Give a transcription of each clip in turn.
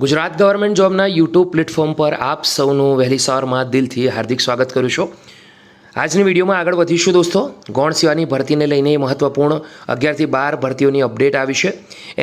Gujarat government જોબના YouTube platform પર આપ સૌનું વહેલી સવારમાં દિલથી હાર્દિક સ્વાગત કરું છું. આજની વિડીયોમાં આગળ વધીશું દોસ્તો. ગૌણ સેવાની ભરતીને લઈને મહત્ત્વપૂર્ણ અગિયારથી બાર ભરતીઓની અપડેટ આવી છે.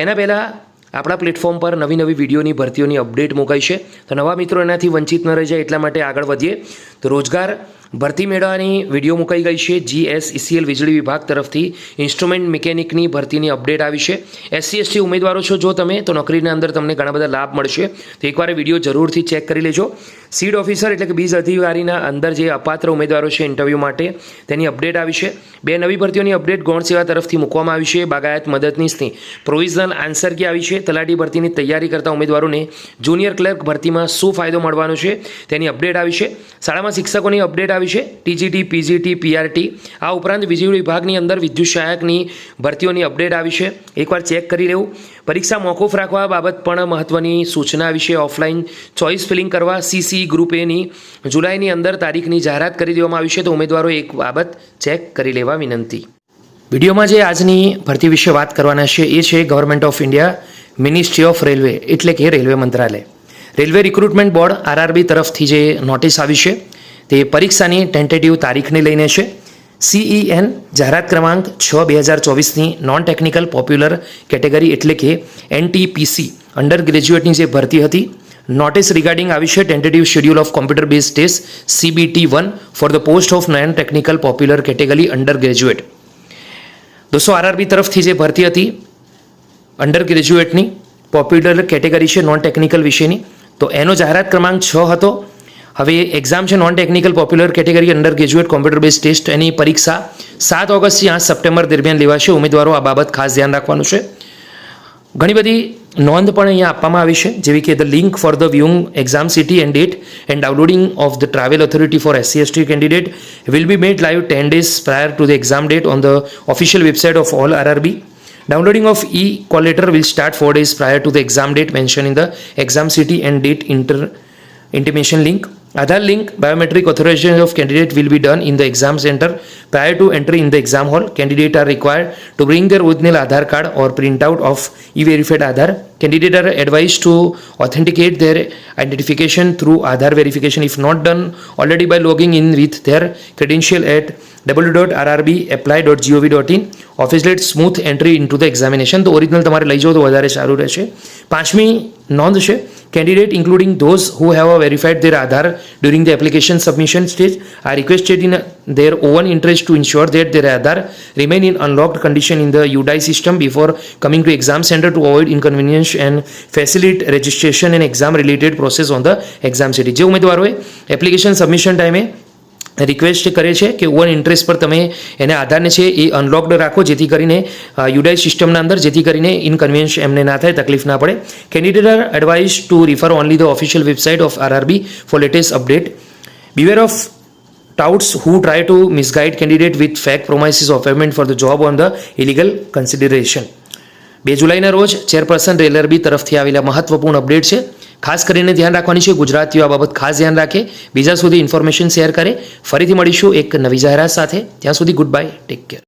એના પહેલાં આપણા પ્લેટફોર્મ પર નવી નવી વિડીયોની ભરતીઓની અપડેટ મુકાઈ છે. તો નવા મિત્રો એનાથી વંચિત ન રહી જાય એટલા માટે આગળ વધીએ. તો રોજગાર ભરતી મેળવવાની વીડિયો મુકાઈ ગઈ છે. જીએસ ઇસીએલ વીજળી વિભાગ તરફથી ઇન્સ્ટ્રુમેન્ટ મિકેનિકની ભરતીની અપડેટ આવી છે. એસસી એસટી ઉમેદવારો છો જો તમે, તો નોકરીના અંદર તમને ઘણા બધા લાભ મળશે. તો એકવાર વીડિયો જરૂરથી ચેક કરી લેજો. સીડ ઓફિસર એટલે કે બીજ અધિકારીના અંદર જે અપાત્ર ઉમેદવારો છે ઇન્ટરવ્યૂ માટે, તેની અપડેટ આવી છે. બે નવી ભરતીઓની અપડેટ ગૌણ સેવા તરફથી મૂકવામાં આવી છે. બાગાયત મદદનીશની પ્રોવિઝનલ આન્સર કી આવી છે. તલાટી ભરતીની તૈયારી કરતા ઉમેદવારોને જુનિયર ક્લર્ક ભરતીમાં શું ફાયદો મળવાનો છે, તેની અપડેટ આવી છે. શાળામાં શિક્ષકોની અપડેટ આવી છે. ટીજીટી પીજીટી પીઆરટી આ ઉપરાંત વીજળી વિભાગની અંદર વિદ્યુત સહાયકની ભરતીઓની અપડેટ આવી છે. એકવાર ચેક કરી લેવું. પરીક્ષા મોકૂફ રાખવા બાબત પણ મહત્ત્વની સૂચના વિશે ઓફલાઈન ચોઇસ ફિલિંગ કરવા સીસી ગ્રુપ એની જુલાઈની અંદર તારીખની જાહેરાત કરી દેવામાં આવી છે. તો ઉમેદવારો એક બાબત ચેક કરી લેવા વિનંતી. વિડીયોમાં જે આજની ભરતી વિશે વાત કરવાના છે એ છે government of India ministry of railway એટલે કે રેલવે મંત્રાલય. રેલવે રિક્રુટમેન્ટ બોર્ડ આરઆરબી તરફથી જે નોટિસ આવી છે. તે પરીક્ષાની ટેન્ટેટિવ તારીખને લઈને છે. સીઈએન જાહેરાત ક્રમાંક છ બે હજાર ચોવીસની નોન ટેકનિકલ પોપ્યુલર કેટેગરી એટલે કે એનટીપીસી અંડર ગ્રેજ્યુએટની જે ભરતી હતી. નોટિસ રિગાર્ડિંગ આવી છે tentative schedule of computer base test CBT one four the post of non technical popular category undergraduate દોસ્તો આરઆરબી તરફથી જે ભરતી હતી અંડર ગ્રેજ્યુએટની પોપ્યુલર કેટેગરી છે નોન ટેકનિકલ વિશેની. તો એનો જાહેરાત ક્રમાંક છ હતો. હવે એક્ઝામ છે non technical popular category undergraduate computer base test એની પરીક્ષા સાત ઓગસ્ટથી આઠ સપ્ટેમ્બર દરમિયાન લેવાશે. ઉમેદવારો આ બાબત ખાસ ધ્યાન રાખવાનું છે. ઘણી બધી નોંધ પણ અહીંયા આપવામાં આવી છે, જેવી કે the link for the viewing exam city and date and downloading of the travel authority for SC ST candidate will be made live ten days prior to the exam date on the official website of all RRB downloading of E call letter will start four days prior to the exam date mention in the exam city and date inter intimation link. Aadhaar link biometric authorization of candidate will be done in the exam center prior to entry in the exam hall. Candidate are required to bring their original Aadhaar card or printout of e-verified Aadhaar. Candidate are advised to authenticate their identification through Aadhaar verification if not done already by logging in with their credential at www.rrbapply.gov.in facilitate smooth entry into the examination તો original તમારે લઈ જાઓ તો વધારે સારું રહેશે પાંચમી નોંધ છે candidate including those who have a verified their Aadhaar during the application submission stage are requested in their own interest to ensure that their Aadhaar remain in unlocked condition in the UDI system before coming to exam center to avoid inconvenience and facilitate registration and exam related process on the exam city જે ઉમેદવારોએ application submission ટાઈમે request કરે છે કે over interest પર તમે એને આધારને છે એ અનલોકડ રાખો જેથી કરીને યુડાઈ સિસ્ટમના અંદર જેથી કરીને ઇનકન્વિનિયન્સ એમને ના થાય તકલીફ ના પડે candidate are advise to refer only the official website of RRB for latest update beware of touts who try to misguide candidate with fake promises of payment for the job on the illegal consideration બે જુલાઈના રોજ chairperson રેલરબી તરફથી આવેલા મહત્વપૂર્ણ update છે. ખાસ કરીને ધ્યાન રાખવાની છે ગુજરાતીઓ આ બાબત ખાસ ધ્યાન રાખે. બીજા સુધી ઇન્ફોર્મેશન શેર કરે. ફરીથી મળીશું એક નવી જાહેરાત સાથે. ત્યાં સુધી ગુડ બાય ટેક કેર.